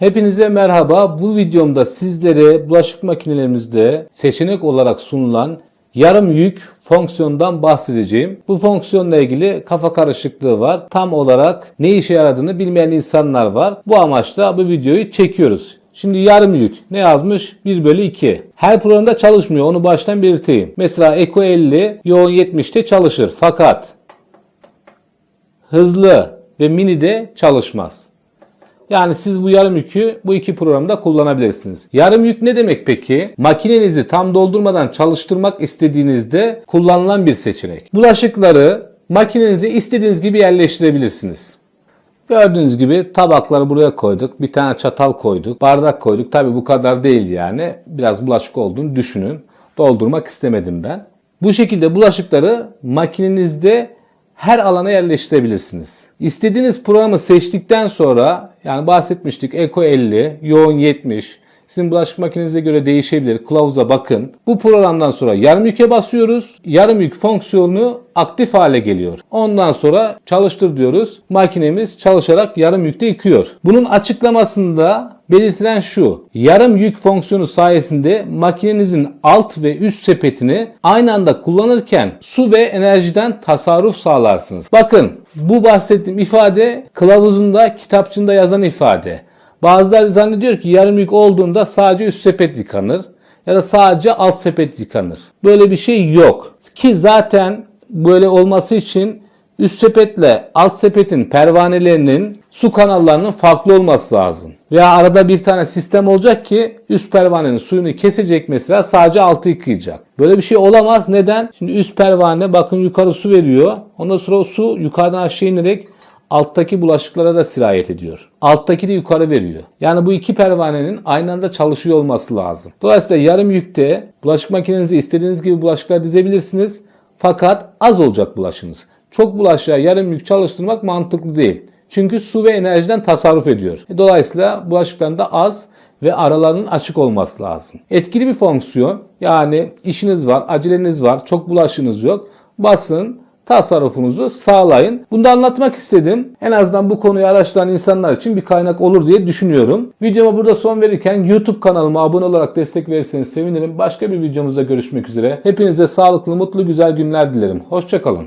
Hepinize merhaba. Bu videomda sizlere bulaşık makinelerimizde seçenek olarak sunulan yarım yük fonksiyondan bahsedeceğim. Bu fonksiyonla ilgili kafa karışıklığı var. Tam olarak ne işe yaradığını bilmeyen insanlar var. Bu amaçla bu videoyu çekiyoruz. Şimdi yarım yük ne yazmış? 1 bölü 2. Her programda çalışmıyor onu baştan belirteyim. Mesela Eko 50 yoğun 70'te çalışır. Fakat hızlı ve mini de çalışmaz. Yani siz bu yarım yükü bu iki programda kullanabilirsiniz. Yarım yük ne demek peki? Makinenizi tam doldurmadan çalıştırmak istediğinizde kullanılan bir seçenek. Bulaşıkları makinenize istediğiniz gibi yerleştirebilirsiniz. Gördüğünüz gibi tabakları buraya koyduk. Bir tane çatal koyduk. Bardak koyduk. Tabi bu kadar değil yani. Biraz bulaşık olduğunu düşünün. Doldurmak istemedim ben. Bu şekilde bulaşıkları makinenizde her alana yerleştirebilirsiniz. İstediğiniz programı seçtikten sonra yani bahsetmiştik Eko 50, Yoğun 70, sizin bulaşık makinenize göre değişebilir. Kılavuza bakın. Bu programdan sonra yarım yüke basıyoruz. Yarım yük fonksiyonu aktif hale geliyor. Ondan sonra çalıştır diyoruz. Makinemiz çalışarak yarım yükte yıkıyor. Bunun açıklamasında belirtilen şu. Yarım yük fonksiyonu sayesinde makinenizin alt ve üst sepetini aynı anda kullanırken su ve enerjiden tasarruf sağlarsınız. Bakın bu bahsettiğim ifade kılavuzunda kitapçında yazan ifade. Bazıları zannediyor ki yarım yük olduğunda sadece üst sepet yıkanır ya da sadece alt sepet yıkanır. Böyle bir şey yok. Ki zaten böyle olması için üst sepetle alt sepetin pervanelerinin su kanallarının farklı olması lazım. Veya arada bir tane sistem olacak ki üst pervanenin suyunu kesecek mesela sadece altı yıkayacak. Böyle bir şey olamaz. Neden? Şimdi üst pervane bakın yukarı su veriyor. Ondan sonra o su yukarıdan aşağı inerek alttaki bulaşıklara da sirayet ediyor. Alttaki de yukarı veriyor. Yani bu iki pervanenin aynı anda çalışıyor olması lazım. Dolayısıyla yarım yükte bulaşık makinenizi istediğiniz gibi bulaşıklar dizebilirsiniz. Fakat az olacak bulaşınız. Çok bulaşığa yarım yük çalıştırmak mantıklı değil. Çünkü su ve enerjiden tasarruf ediyor. E, Dolayısıyla bulaşıkların da az ve aralarının açık olması lazım. Etkili bir fonksiyon yani işiniz var, aceleniz var, çok bulaşınız yok. Basın, tasarrufunuzu sağlayın. Bunu da anlatmak istedim. En azından bu konuyu araştıran insanlar için bir kaynak olur diye düşünüyorum. Videoma burada son verirken YouTube kanalıma abone olarak destek verirseniz sevinirim. Başka bir videomuzda görüşmek üzere. Hepinize sağlıklı, mutlu, güzel günler dilerim. Hoşçakalın.